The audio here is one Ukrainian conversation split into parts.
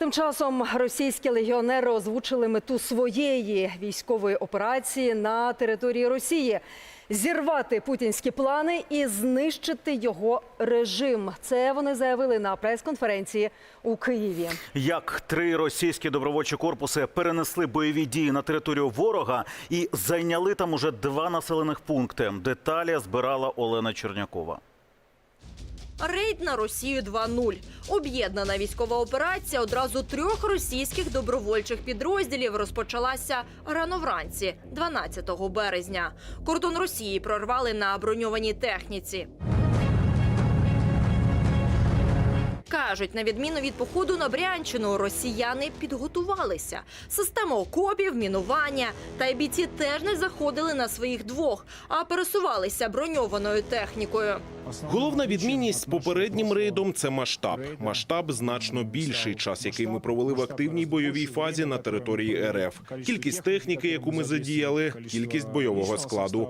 Тим часом російські легіонери озвучили мету своєї військової операції на території Росії зірвати путінські плани і знищити його режим. Це вони заявили на прес-конференції у Києві. Як три російські добровольчі корпуси перенесли бойові дії на територію ворога і зайняли там уже два населених пункти. Деталі збирала Олена Чернякова. Рейд на Росію 2.0. Об'єднана військова операція одразу трьох російських добровольчих підрозділів розпочалася рано вранці, 12 березня. Кордон Росії прорвали на броньованій техніці. Кажуть, на відміну від походу на Брянщину, росіяни підготувалися. Система окопів, мінування та й бійці теж не заходили на своїх двох, а пересувалися броньованою технікою. Головна відмінність з попереднім рейдом це масштаб. Масштаб значно більший час, який ми провели в активній бойовій фазі на території РФ. Кількість техніки, яку ми задіяли, кількість бойового складу.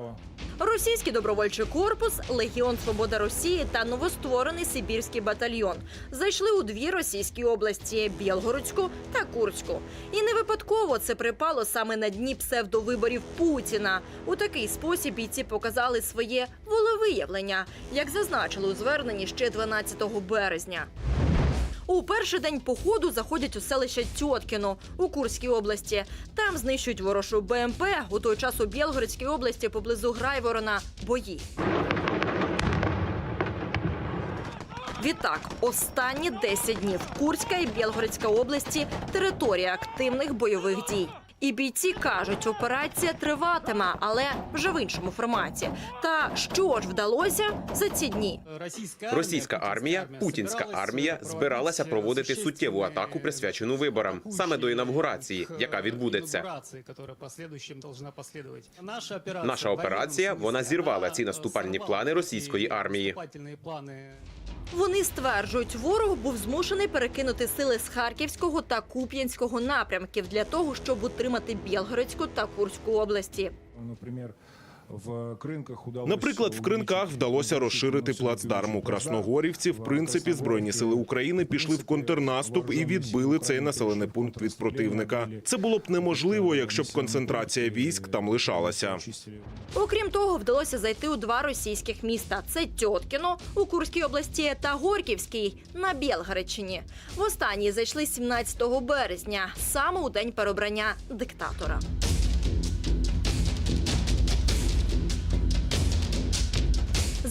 Російський добровольчий корпус, Легіон Свобода Росії та новостворений Сибірський батальйон зайшли у дві російські області Білгородську та Курську. І не випадково це припало саме на дні псевдовиборів Путіна. У такий спосіб бійці показали своє волевиявлення, як зазначили у зверненні ще 12 березня. У перший день походу заходять у селище Тьоткіно у Курській області. Там знищують ворожу БМП. У той час у Білгородській області поблизу Грайворона бої. Відтак, останні 10 днів Курська і Білгородська області територія активних бойових дій. І бійці кажуть, операція триватиме, але вже в іншому форматі. Та що ж вдалося за ці дні? Російська армія, путінська армія збиралася проводити суттєву атаку, присвячену виборам, саме до інавгурації, яка відбудеться. Наша операція вона зірвала ці наступальні плани російської армії. Вони стверджують, ворог був змушений перекинути сили з Харківського та Куп'янського напрямків для того, щоб утримати Білгородську та Курську області. Наприклад, в кринках удалось Наприклад, в кринках вдалося розширити плацдарм у Красногорівці. В принципі, збройні сили України пішли в контрнаступ і відбили цей населений пункт від противника. Це було б неможливо, якщо б концентрація військ там лишалася. Окрім того, вдалося зайти у два російських міста: це Тьоткіно у Курській області та Горківський на Білгородщині. В останній зайшли 17 березня, саме у день переобрання диктатора.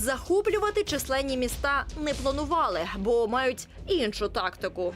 Захоплювати численні міста не планували, бо мають іншу тактику.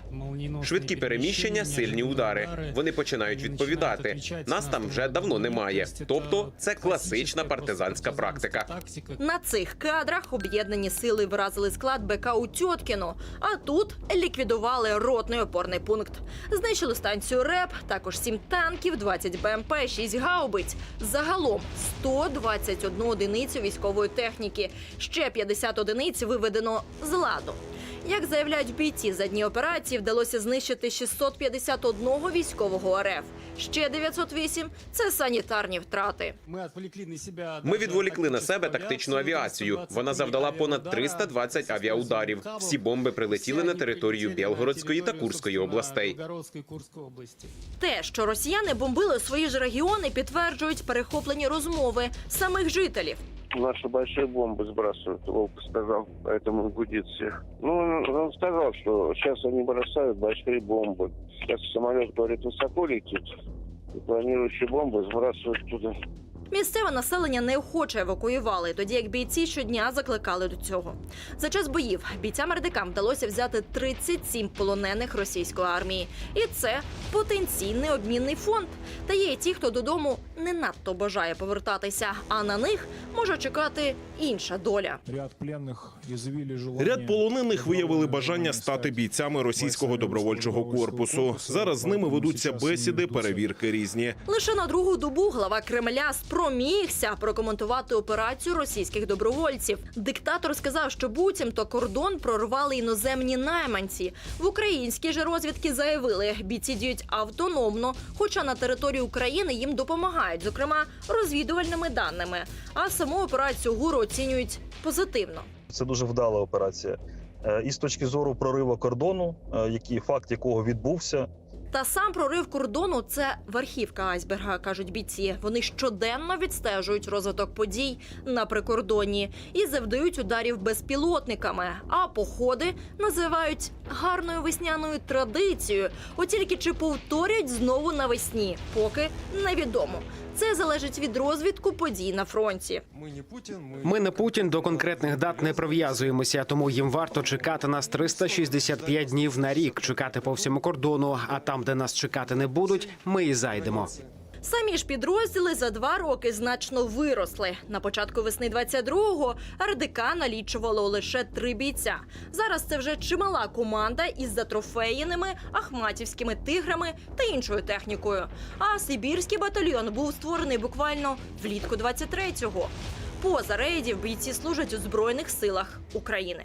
Швидкі переміщення, сильні удари. Вони починають відповідати. Нас там вже давно немає. Тобто, це класична партизанська практика. На цих кадрах об'єднані сили вразили склад БК у Тьоткіно, а тут ліквідували ротний опорний пункт. Знищили станцію РЕП, також 7 танків, 20 БМП, 6 гаубиць. Загалом 121 одиницю військової техніки. Ще 50 одиниць виведено з ладу. Як заявляють бійці, за дні операції вдалося знищити 651 військового РФ. Ще 908 – це санітарні втрати. Ми відволікли на себе тактичну авіацію. Вона завдала понад 320 авіаударів. Всі бомби прилетіли на територію Білгородської та Курської областей. Те, що росіяни бомбили свої ж регіони, підтверджують перехоплені розмови самих жителів. Наши большие бомбы сбрасывают, Волк сказал, поэтому гудит всех. Ну, он сказал, что сейчас они бросают большие бомбы. Сейчас самолет, говорит, высоко летит, и планирующие бомбы сбрасывают туда. Місцеве населення неохоче евакуювали, тоді як бійці щодня закликали до цього. За час боїв бійцям-радикам вдалося взяти 37 полонених російської армії. І це потенційний обмінний фонд. Та є й ті, хто додому не надто бажає повертатися, а на них може чекати інша доля. Ряд полонених виявили бажання стати бійцями російського добровольчого корпусу. Зараз з ними ведуться бесіди, перевірки різні. Лише на другу добу глава Кремля спромігся прокоментувати операцію російських добровольців. Диктатор сказав, що буцімто кордон прорвали іноземні найманці. В українській же розвідки заявили, бійці діють автономно, хоча на території України їм допомагають, зокрема розвідувальними даними. А саму операцію гуру оцінюють позитивно. Це дуже вдала операція. Е, І з точки зору прориву кордону, е, який факт якого відбувся, Та сам прорив кордону це верхівка айсберга, кажуть бійці. Вони щоденно відстежують розвиток подій на прикордонні і завдають ударів безпілотниками. А походи називають гарною весняною традицією. От тільки чи повторять знову навесні, поки невідомо. Це залежить від розвідку подій на фронті. Ми не Путін до конкретних дат не прив'язуємося, тому їм варто чекати нас 365 днів на рік, чекати по всьому кордону. А де нас чекати не будуть, ми і зайдемо. Самі ж підрозділи за два роки значно виросли. На початку весни 22-го РДК налічувало лише три бійця. Зараз це вже чимала команда із затрофеєними ахматівськими тиграми та іншою технікою. А Сибірський батальйон був створений буквально влітку 23-го. Поза рейдів бійці служать у збройних силах України.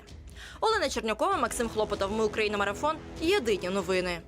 Олена Чернякова, Максим Хлопотов. Ми Україна. Марафон. Єдині новини.